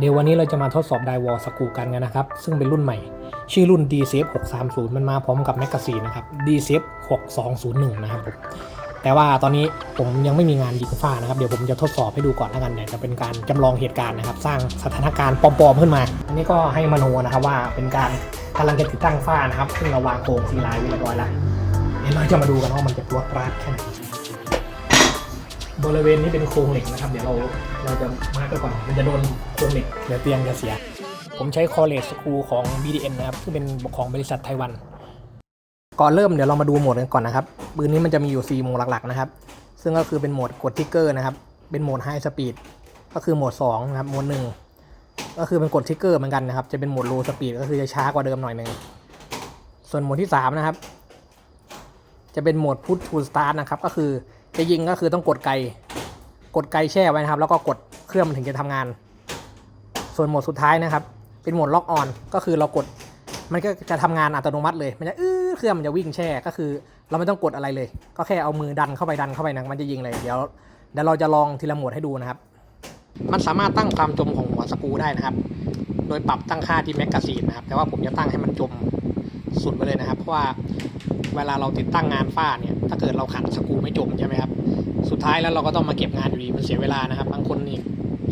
เดี๋ยววันนี้เราจะมาทดสอบไดวอลสกูกันกันนะครับ ซึ่งเป็นรุ่นใหม่ ชื่อรุ่น d c f 630 มันมาพร้อมกับแมกกาซีนนะครับ d c f 6201 นะครับผมแต่ว่าตอนนี้ผมยังไม่มีงานยิงฟ้านะครับ เดี๋ยวผมจะทดสอบให้ดูก่อนแล้วกันเดี๋ยจะเป็นการจำลองเหตุการณ์นะครับ สร้างสถานการณ์ปลอมๆขึ้นมา อันนี้ก็ให้มโนนะครับว่าเป็นการกำลังจะติดตั้งฝ้านะครับซึ่งเราวางโครงซีไลน์ไว้เรียบร้อยแล้วเดี๋ยวเราจะมาดูกันว่ามันจะปวดราดแค่ไหน บริเวณนี้เป็นโครงเหล็กนะครับ เดี๋ยวเราเราจะมาร์กก่อนมันจะโดนโครงเหล็กเดี๋ยวเตียงจะเสีย ผมใช้คอเลสสกรูของ BDN นะครับซึ่งเป็นของบริษัทไต้หวัน ก่อนเริ่มเดี๋ยวเรามาดูโหมดกันก่อนนะครับปืนนี้มันจะมีอยู่ 4 โหมดหลักๆนะครับ ซึ่งก็คือเป็นโหมดกดทิกเกอร์นะครับ เป็นโหมดไฮสปีดก็คือโหมด2นะครับโหมด1ก็คือเป็นกดทิกเกอร์เหมือนกันนะครับ จะเป็นโหมดโลสปีดก็คือจะช้ากว่าเดิมหน่อยหนึงส่วนโหมดที่ 3 นะครับ จะเป็นโหมดพุททูสตาร์นะครับ ก็คือ จะยิงก็คือต้องกดไกล กดไกลแช่ไว้นะครับ แล้วก็กดเครื่องมันถึงจะทำงาน ส่วนโหมดสุดท้ายนะครับ เป็นโหมดล็อกออน ก็คือเรากด มันก็จะทำงานอัตโนมัติเลย มันจะอื้อเครื่องมันจะวิ่งแช่ ก็คือ เราไม่ต้องกดอะไรเลย ก็แค่เอามือดันเข้าไปดันเข้าไปนะมันจะยิงเลย เดี๋ยวเดี๋ยวเราจะลองทีละโหมดให้ดูนะครับ มันสามารถตั้งความจมของหัวสกูได้นะครับ โดยปรับตั้งค่าที่แมกกาซีนนะครับ แต่ว่าผมจะตั้งให้มันจมสุดไปเลย ว่าเวลาเราติดตั้งงานฝ้าเนี่ย ถ้าเกิดเราขัดสกูไม่จมใช่ไหมครับ สุดท้ายแล้วเราก็ต้องมาเก็บงานอยู่ดีมันเสียเวลานะครับ บางคนนี่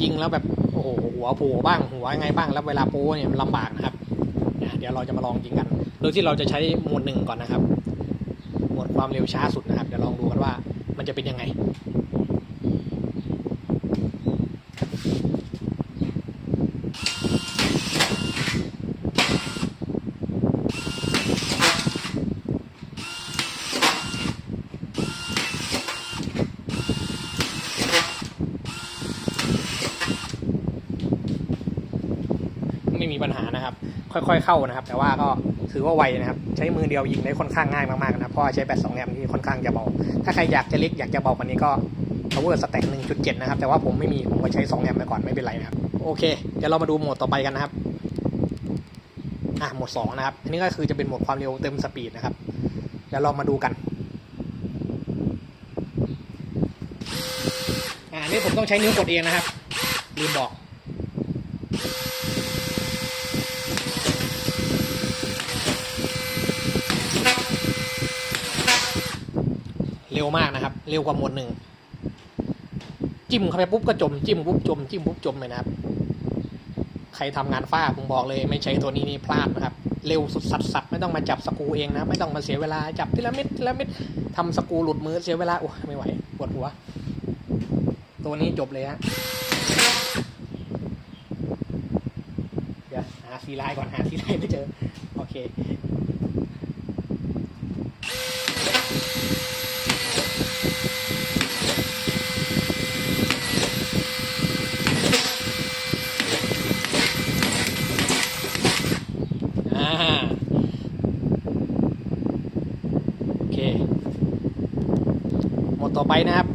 ยิงแล้วแบบโอ้โหหัวโผล่บ้างหัวไงบ้างแล้วเวลาโป้เนี่ยมันลำบากนะครับเนี่ยเดี๋ยวเราจะมาลองยิงกัน โดยที่เราจะใช้โหมดหนึ่งก่อนนะครับโหมดความเร็วช้าสุดนะครับเดี๋ยวลองดูกันว่ามันจะเป็นยังไง ไม่มีปัญหานะ ค่อยๆเข้านะครับ แต่ว่าก็ถือว่าไวนะครับ ใช้มือเดียวยิงได้ค่อนข้างง่ายมากๆนะครับเพราะใช้แบต2แอมป์ที่ค่อนข้างจะเบาถ้าใครอยากจะเล็กอยากจะเบากว่านี้ก็ power stack 1.7 นะครับ แต่ว่าผมไม่มีผมก็ใช้2แอมป์ไปก่อนไม่เป็นไรนะครับ โอเค เดี๋ยวเรามาดูโหมดต่อไปกันนะครับอะโหมด2นะครับอันนี้ก็คือจะเป็นโหมดความเร็วเต็มสปีดนะครับเดี๋ยวเรามาดูกันอ่าอันนี้ผมต้องใช้นิ้วกดเองนะครับลืมบอก เร็ วมากนะครับ เร็วกว่าหมดหนึ่งจิ้มเข้าไปปุ๊บก็จมจิ้มปุ๊บจมจิ้มปุ๊บจมเลยนะครับ ใครทำงานฝ้าผมบอกเลย ไม่ใช้ตัวนี้นี่พลาดนะครับ เร็วสุดสัดสัดไม่ต้องมาจับสกูเองนะไม่ต้องมาเสียเวลาจับทีละเม็ดทีละเม็ดทำสกูหลุดมือเสียเวลาโอ้ไม่ไหวปวดหัว ตัวนี้จบเลยฮะเดี๋ยวหาซีไลน์ก่อนหาซีไลน์ไม่เจอ โอเค อ่าโอเค หมดต่อไป นะครับ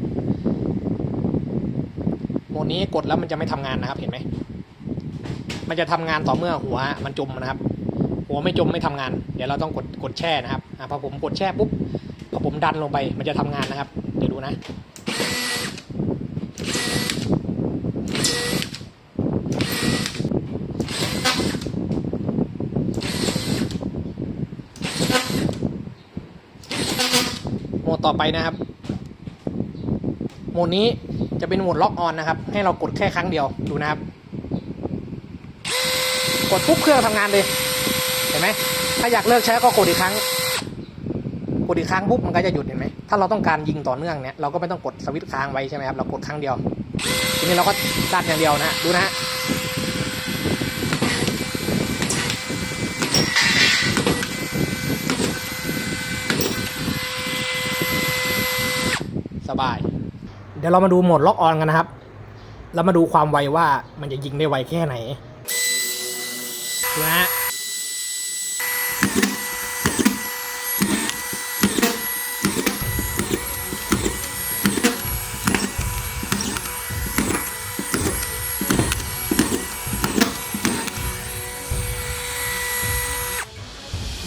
โหมดนี้กดแล้วมันจะไม่ทำงานนะครับ เห็นไหม มันจะทำงานต่อเมื่อหัวมันจมนะครับ หัวไม่จมไม่ทำงาน เดี๋ยวเราต้องกดกดแช่นะครับอะพอผมกดแช่ปุ๊บพอผมดันลงไป มันจะทำงานนะครับ เดี๋ยวดูนะโหมดต่อไปนะครับ โหมดนี้จะเป็นโหมดล็อกออนนะครับ ให้เรากดแค่ครั้งเดียวดูนะครับ กดปุ๊บเครื่องทำงานเลยเห็นไหมถ้าอยากเลิกใช้ก็กดอีกครั้ง กดอีกครั้งปุ๊บมันก็จะหยุดเห็นไหมถ้าเราต้องการยิงต่อเนื่องเนี่ยเราก็ไม่ต้องกดสวิตช์ค้างไว้ใช่ไหมครับเรากดครั้งเดียว ทีนี้เราก็ดันอย่างเดียวนะดูนะฮะสบาย ดี๋ยวเรามาดูโหมดล็อกออนกันนะครับ แล้วมาดูความไวว่ามันจะยิงได้ไวแค่ไหนดูนะ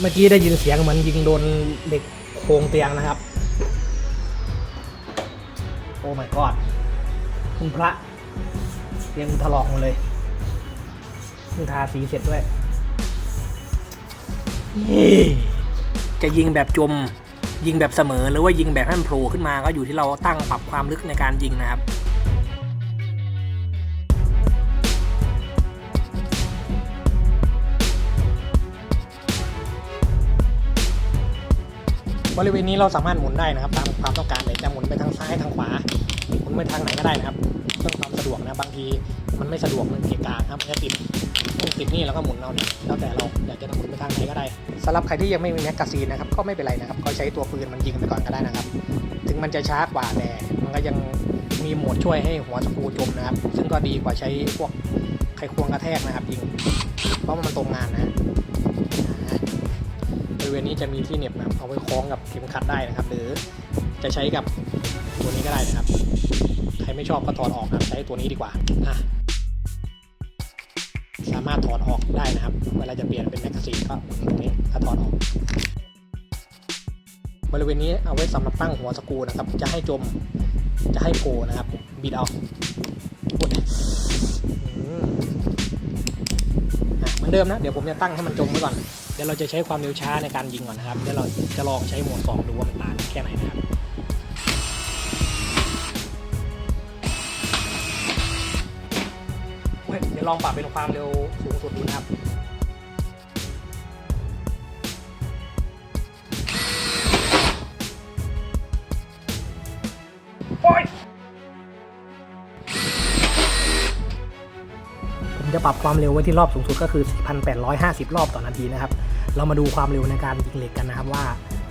เมื่อกี้ได้ยินเสียงเหมือนยิงโดนเด็กโครงเตียงนะครับ อ้ my god คุณพระเตียงถลอกหมดเลยเพิ่งทาสีเสร็จด้วย จะยิงแบบจม ยิงแบบเสมอหรือว่ายิงแบบให้มันโผล่ขึ้นมาก็อยู่ที่เราตั้งปรับความลึกในการยิงนะครับ บริเวณนี้เราสามารถหมุนได้นะครับ ตามความต้องการเลยจะหมุนไปทางซ้ายทางขวาหมุนไปทางไหนก็ได้นะครับเพื่อความสะดวกนะบางทีมันไม่สะดวกมันเกะกะครับมันจะติดต้องติดนี่แล้วก็หมุนเอาเนี่ยแล้วแต่เราอยากจะหมุนไปทางไหนก็ได้สำหรับใครที่ยังไม่มีแมกกาซีนนะครับก็ไม่เป็นไรนะครับก็ใช้ตัวปืนมันยิงไปก่อนก็ได้นะครับ ถึงมันจะช้ากว่าแต่มันก็ยังมีโหมดช่วยให้หัวสกูจมนะครับ ซึ่งก็ดีกว่าใช้พวกไขควงกระแทกนะครับยิงเพราะมันตรงงานนะบริเวณนี้จะมีที่เหน็บนะเอาไว้คล้องกับ ข็มขัดได้นะครับ หรือจะใช้กับตัวนี้ก็ได้นะครับ ใครไม่ชอบก็ถอดออกนะครับใช้ตัวนี้ดีกว่าอะสามารถถอดออกได้นะครับ เวลาจะเปลี่ยนเป็นแมกกาซีนก็ตรงนี้ถ้าถอดออก บริเวณนี้เอาไว้สำหรับตั้งหัวสกูนะครับ จะให้จม จะให้โผล่นะครับ บิดเอาอุ๊ยเหมือนเดิมนะ เดี๋ยวผมจะตั้งให้มันจมไว้ก่อน เดี๋ยวเราจะใช้ความเร็วช้าในการยิงก่อนนะครับ เดี๋ยวเราจะลองใช้โหมดสองดูว่ามันต่างกันแค่ไหนนะครับเฮ้ยเดี๋ยวลองปรับเป็นความเร็วสูงสุดดูนะครับ จะปรับความเร็วไว้ที่รอบสูงสุดก็คือ 4,850 รอบต่อนาทีนะครับ เรามาดูความเร็วในการยิงเหล็กกันนะครับว่า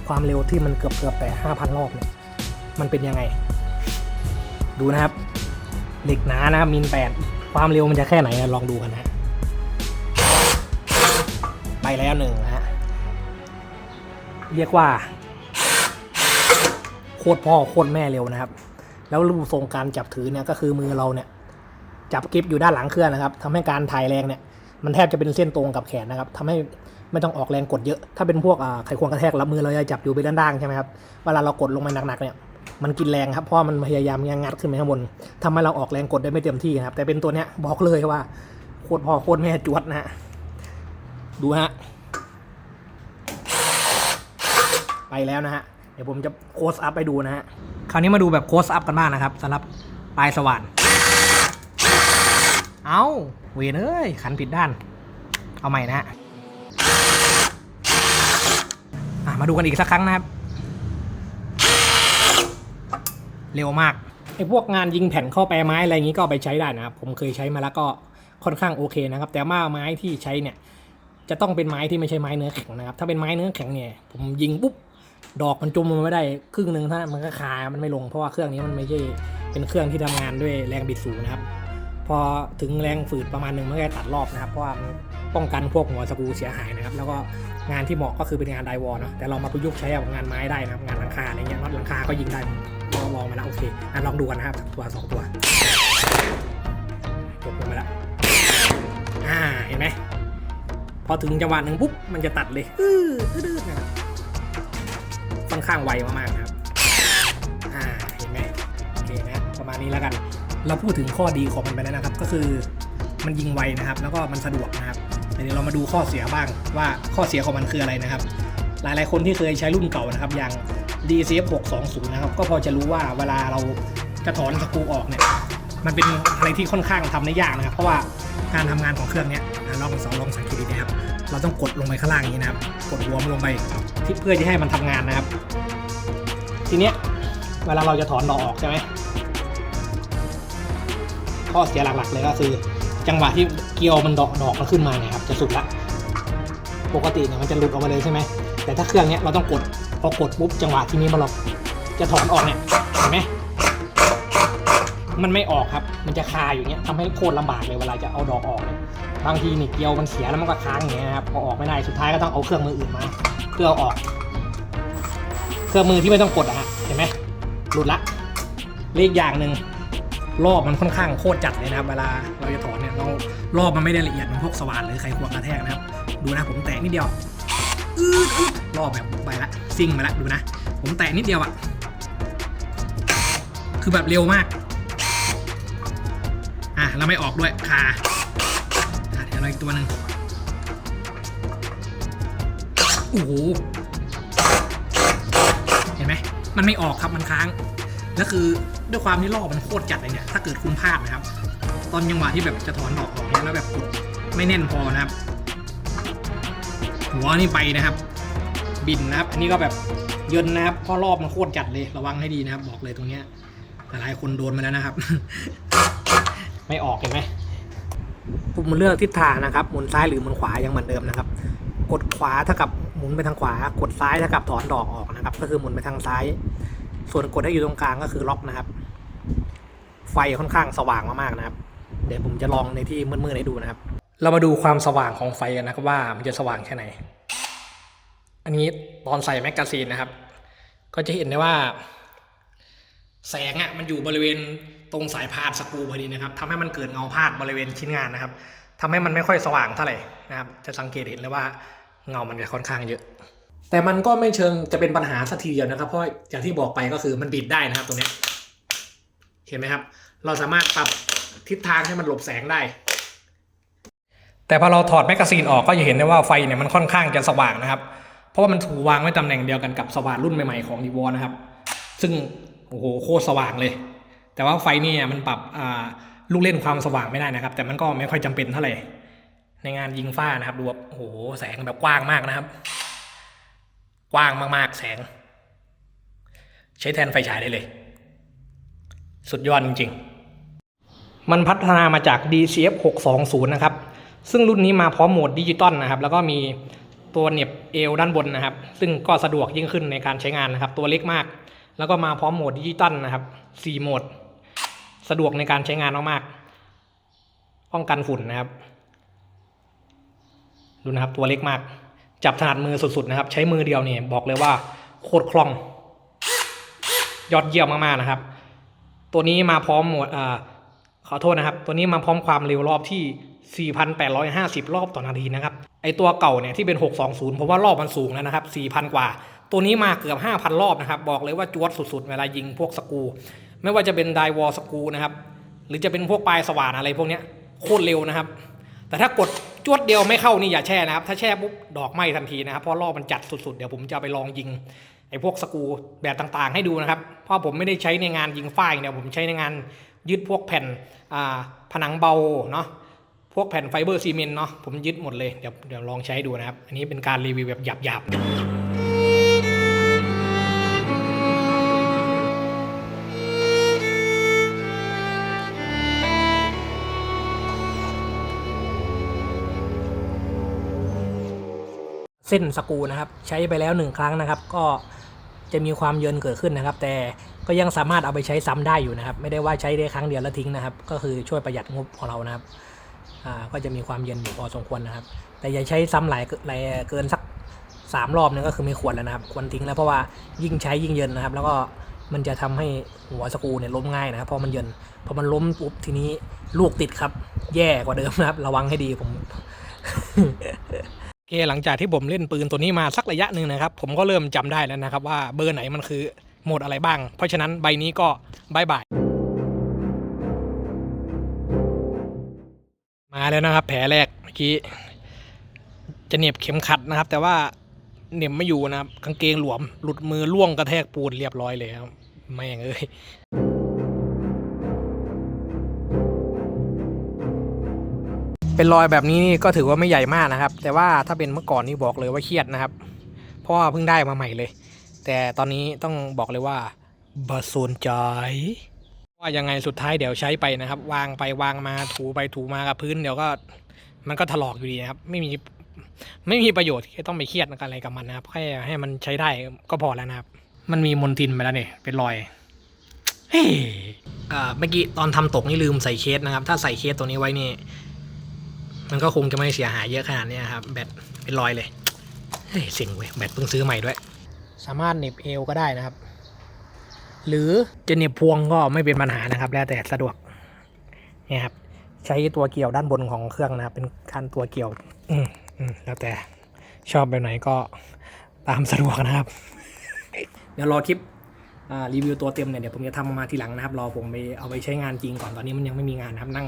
ความเร็วที่มันเกือบเกือบแต่5,000 รอบเนี่ยมันเป็นยังไง ดูนะครับ เหล็กหนานะครับมิน8ความเร็วมันจะแค่ไหนนะลองดูกันนะฮะไปแล้วหนึ่งนะฮะเรียกว่าโคตรพ่อโคตรแม่เร็วนะครับ แล้วรูปทรงการจับถือเนี่ยก็คือมือเราเนี่ย จับกริปอยู่ด้านหลังเครื่องนะครับทำให้การถ่ายแรงเนี่ยมันแทบจะเป็นเส้นตรงกับแขนนะครับทำให้ไม่ต้องออกแรงกดเยอะ ถ้าเป็นพวกไขควงกระแทกแล้วมือเราจะจับอยู่ไปด้านล่างใช่ไหมครับ เวลาเรากดลงมาหนักๆเนี่ยมันกินแรงครับ เพราะว่ามันพยายามงัดขึ้นไปข้างบนทำให้เราออกแรงกดได้ไม่เต็มที่นะครับ แต่เป็นตัวเนี้ยบอกเลยว่าโคตรพ่อโคตรแม่จวดนะฮะ ดูฮะ ไปแล้วนะฮะ เดี๋ยวผมจะโคสอัพไปดูนะฮะ คราวนี้มาดูแบบโคสอัพกันบ้างนะครับสำหรับปลายสว่าน เอาเวนเอ้ย ขันผิดด้าน เอาใหม่นะฮะมาดูกันอีกสักครั้งนะครับ เร็วมากไอ้พวกงานยิงแผ่นเข้าแปรไม้อะไรอย่างนี้ก็ไปใช้ได้นะครับ ผมเคยใช้มาแล้วก็ค่อนข้างโอเคนะครับ แต่ว่าไม้ที่ใช้เนี่ยจะต้องเป็นไม้ที่ไม่ใช่ไม้เนื้อแข็งนะครับ ถ้าเป็นไม้เนื้อแข็งเนี่ยผมยิงปุ๊บดอกมันจุ่มลงไม่ได้ครึ่งหนึ่งถ้ามันก็คา มันไม่ลงเพราะว่าเครื่องนี้มันไม่ใช่เป็นเครื่องที่ทำงานด้วยแรงบิดสูงนะครับ พอถึงแรงฝืดประมาณหนึ่งมันก็ตัดรอบนะครับ เพราะว่าป้องกันพวกหัวสกูเสียหายนะครับ แล้วก็งานที่เหมาะก็คือเป็นงานไดวอลนะแต่เรามาประยุกต์ใช้กับงานไม้ได้นะครับ งานหลังคาอะไรเงี้ยน็อตหลังคาก็ยิงได้เราลองมาแล้วโอเคอะลองดูกันนะครับตัวสองตัวจบลงไปแล้วอ่าเห็นไหมพอถึงจังหวะหนึ่งปุ๊บมันจะตัดเลยอื้ออื้อนะครับค่อนข้างไวมากๆนะครับอ่าเห็นไหมโอเคนะประมาณนี้แล้วกัน เราพูดถึงข้อดีของมันไปแล้วนะครับ ก็คือมันยิงไวนะครับ แล้วก็มันสะดวกนะครับเดี๋ยวเรามาดูข้อเสียบ้างว่าข้อเสียของมันคืออะไรนะครับ หลายๆคนที่เคยใช้รุ่นเก่านะครับอย่าง DCF 620นะครับก็พอจะรู้ว่าเวลาเราจะถอนสกรูออกเนี่ยมันเป็นอะไรที่ค่อนข้างทำได้ยากนะครับ เพราะว่าการทำงานของเครื่องเนี้ยอะลองสองลองสังเกตดีนะครับ เราต้องกดลงไปข้างล่างอย่างนี้นะครับ กดหัวมันลงไปที่เพื่อจะให้มันทำงานนะครับ ทีเนี้ยเวลาเราจะถอนดอกออกใช่ไหม ข้อเสียหลักๆเลยก็คือ จังหวะที่เกลียวมันดอกดอกมันขึ้นมาเนี่ยครับจะสุดละปกติเนี่ยมันจะหลุดออกมาเลยใช่ไหมแต่ถ้าเครื่องเนี้ยเราต้องกดพอกดปุ๊บจังหวะที่นี้มันเราจะถอนออกเนี่ยเห็นไหมมันไม่ออกครับ มันจะคาอยู่เนี้ยทำให้โคตรลำบากเลยเวลาจะเอาดอกออกเนี่ยบางทีนี่เกลียวมันเสียแล้วมันก็ค้างอย่างเงี้ยครับพอออกไม่ได้สุดท้ายก็ต้องเอาเครื่องมืออื่นมาเพื่อเอาออก เครื่องมือที่ไม่ต้องกดอะฮะเห็นไหมหลุดละเลขอย่างหนึ่ง รอบมันค่อนข้างโคตรจัดเลยนะครับ เวลาเราจะถอนเนี่ยเรารอบมันไม่ได้ละเอียดเหมือนพวกสว่านหรือไขควงกระแทกนะครับ ดูนะผมแตะนิดเดียวอืดอืดรอบแบบไปละซิ่งมาละดูนะ ผมแตะนิดเดียวอะคือแบบเร็วมาก อะเราไม่ออกด้วยคาอะเดี๋ยวเลยอีกตัวหนึ่งโอ้โหเห็นไหมมันไม่ออกครับมันค้างแล้วคือ ด้วยความที่รอบมันโคตรจัดเลยเนี่ย ถ้าเกิดคุณพลาดนะครับ ตอนจังหวะที่แบบจะถอนดอกออกเนี่ยแล้วแบบกดไม่แน่นพอนะครับ หัวนี่ไปนะครับ บินนะครับ อันนี้ก็แบบเยินนะครับเพราะรอบมันโคตรจัดเลยระวังให้ดีนะครับ บอกเลยตรงเนี้ยหลายคนโดนมาแล้วนะครับ ไม่ออกเห็นไหมปุ่มเลือกทิศทางนะครับหมุนซ้ายหรือหมุนขวายังเหมือนเดิมนะครับ กดขวาเท่ากับหมุนไปทางขวา กดซ้ายเท่ากับถอนดอกออกนะครับ ก็คือหมุนไปทางซ้าย ส่วนกดให้อยู่ตรงกลางก็คือล็อกนะครับ ไฟค่อนข้างสว่างมากๆนะครับ เดี๋ยวผมจะลองในที่มืดๆให้ดูนะครับ เรามาดูความสว่างของไฟกันนะครับว่ามันจะสว่างแค่ไหน อันนี้ตอนใส่แมกกาซีนนะครับ ก็จะเห็นได้ว่า แสงอะมันอยู่บริเวณตรงสายพาดสกรูพอดีนะครับทำให้มันเกิดเงาพาดบริเวณชิ้นงานนะครับทำให้มันไม่ค่อยสว่างเท่าไหร่นะครับ จะสังเกตเห็นเลยว่าเงามันจะค่อนข้างเยอะ แต่มันก็ไม่เชิงจะเป็นปัญหาสักทีเดียวนะครับ เพราะอย่างที่บอกไปก็คือมันบิดได้นะครับตรงนี้ เห็นไหมครับ เราสามารถปรับทิศทางให้มันหลบแสงได้ แต่พอเราถอดแมกกาซีนออกก็จะเห็นได้ว่าไฟเนี่ยมันค่อนข้างจะสว่างนะครับ เพราะว่ามันถูกวางไว้ตำแหน่งเดียวกันกับสว่านรุ่นใหม่ๆของดีวอนะครับ ซึ่งโอ้โหโคตรสว่างเลย แต่ว่าไฟนี่มันปรับลูกเล่นความสว่างไม่ได้นะครับ แต่มันก็ไม่ค่อยจำเป็นเท่าไหร่ในงานยิงฟ้านะครับดูแบบโอ้โหแสงแบบกว้างมากนะครับ กว้างมากๆ แสง ใช้แทนไฟฉายได้เลย สุดยอดจริงๆ มันพัฒนามาจาก DCF 620นะครับ ซึ่งรุ่นนี้มาพร้อมโหมดดิจิตอลนะครับ แล้วก็มีตัวเหน็บเอวด้านบนนะครับ ซึ่งก็สะดวกยิ่งขึ้นในการใช้งานนะครับ ตัวเล็กมาก แล้วก็มาพร้อมโหมดดิจิตอลนะครับ 4 โหมด สะดวกในการใช้งานมากๆป้องกันฝุ่นนะครับ ดูนะครับตัวเล็กมาก จับถนัดมือสุดๆนะครับ ใช้มือเดียวเนี่ยบอกเลยว่าโคตรคล่อง ยอดเยี่ยมมากๆนะครับ ตัวนี้มาพร้อมหมดอ่าขอโทษนะครับ ตัวนี้มาพร้อมความเร็วรอบที่ 4,850 รอบต่อนาทีนะครับ ไอตัวเก่าเนี่ยที่เป็น 620 เพราะว่ารอบมันสูงแล้วนะครับ 4,000 กว่า ตัวนี้มาเกือบ 5,000 รอบนะครับ บอกเลยว่าจวดสุดๆ เวลายิงพวกสกู ไม่ว่าจะเป็นไดวอลสกูนะครับ หรือจะเป็นพวกปลายสว่านอะไรพวกเนี้ยโคตรเร็วนะครับ แต่ถ้ากด จวดเดียวไม่เข้านี่อย่าแช่นะครับ ถ้าแช่ปุ๊บดอกไหม้ทันทีนะครับเพราะรอบมันจัดสุดๆ เดี๋ยวผมจะไปลองยิงไอ้พวกสกูแบบต่างๆ ให้ดูนะครับ เพราะผมไม่ได้ใช้ในงานยิงฝ้ายเนี่ยผมใช้ในงานยึดพวกแผ่นอ่าผนังเบาเนาะพวกแผ่นไฟเบอร์ซีเมนต์เนาะผมยึดหมดเลยเดี๋ยวเดี๋ยวลองใช้ดูนะครับ อันนี้เป็นการรีวิวแบบหยาบๆ เส้นสกูนะครับ ใช้ไปแล้วหนึ่งครั้งนะครับ ก็จะมีความเยินเกิดขึ้นนะครับ แต่ก็ยังสามารถเอาไปใช้ซ้ำได้อยู่นะครับ ไม่ได้ว่าใช้ได้ครั้งเดียวแล้วทิ้งนะครับ ก็คือช่วยประหยัดงบของเรานะครับก็จะมีความเย็นอยู่พอสมควรนะครับ แต่อย่าใช้ซ้ำหลายหลายเกินสักสามรอบนึงก็คือไม่ควรแล้วนะครับ ควรทิ้งแล้วเพราะว่ายิ่งใช้ยิ่งเย็นนะครับ แล้วก็มันจะทำให้หัวสกูเนี่ยล้มง่ายนะครับเพราะมันเย็นพอมันล้มปุ๊บทีนี้ลูกติดครับ แย่กว่าเดิมนะครับ ระวังให้ดีผม โอเคหลังจากที่ผมเล่นปืนตัวนี้มาสักระยะหนึ่งนะครับ ผมก็เริ่มจำได้แล้วนะครับ ว่าเบอร์ไหนมันคือโหมดอะไรบ้าง เพราะฉะนั้นใบนี้ก็บายบายมาแล้วนะครับ แผลแรกเมื่อกี้จะเหน็บเข็มขัดนะครับ แต่ว่าเหน็บไม่อยู่นะครับกางเกงหลวม หลุดมือล่วงกระแทกปูนเรียบร้อยเลยครับแม่งเอ้ย เป็นรอยแบบนี้นี่ก็ถือว่าไม่ใหญ่มากนะครับ แต่ว่าถ้าเป็นเมื่อก่อนนี่บอกเลยว่าเครียดนะครับ เพราะว่าเพิ่งได้มาใหม่เลย แต่ตอนนี้ต้องบอกเลยว่าบาโซนใจว่ายังไงสุดท้ายเดี๋ยวใช้ไปนะครับ วางไปวางมาถูไปถูมากับพื้นเดี๋ยวก็มันก็ถลอกอยู่ดีนะครับ ไม่มีไม่มีประโยชน์ที่ต้องไปเครียดอะไรกับมันนะครับแค่ให้มันใช้ได้ก็พอแล้วนะครับ มันมีมลทินไปแล้วเนี่ยเป็นรอยเฮ้ยอ่าเมื่อกี้ตอนทำตกนี่ลืมใส่เคสนะครับ ถ้าใส่เคสตัวนี้ไว้นี่ มันก็คงจะไม่เสียหายเยอะขนาดนี้ครับ แบตเป็นรอยเลยเฮ้ยเสิงเว้ยแบตเพิ่งซื้อใหม่ด้วย สามารถเหน็บเอวก็ได้นะครับ หรือจะเหน็บพวงก็ไม่เป็นปัญหานะครับ แล้วแต่สะดวกเนี่ยครับ ใช้ตัวเกี่ยวด้านบนของเครื่องนะครับ เป็นการตัวเกี่ยว อืมอืมแล้วแต่ชอบแบบไหนก็ตามสะดวกนะครับ เดี๋ยวรอคลิปอ่ารีวิวตัวเต็มเนี่ยเดี๋ยวผมจะทำมาทีหลังนะครับ รอผมไปเอาไปใช้งานจริงก่อนตอนนี้มันยังไม่มีงานนะครับนั่ง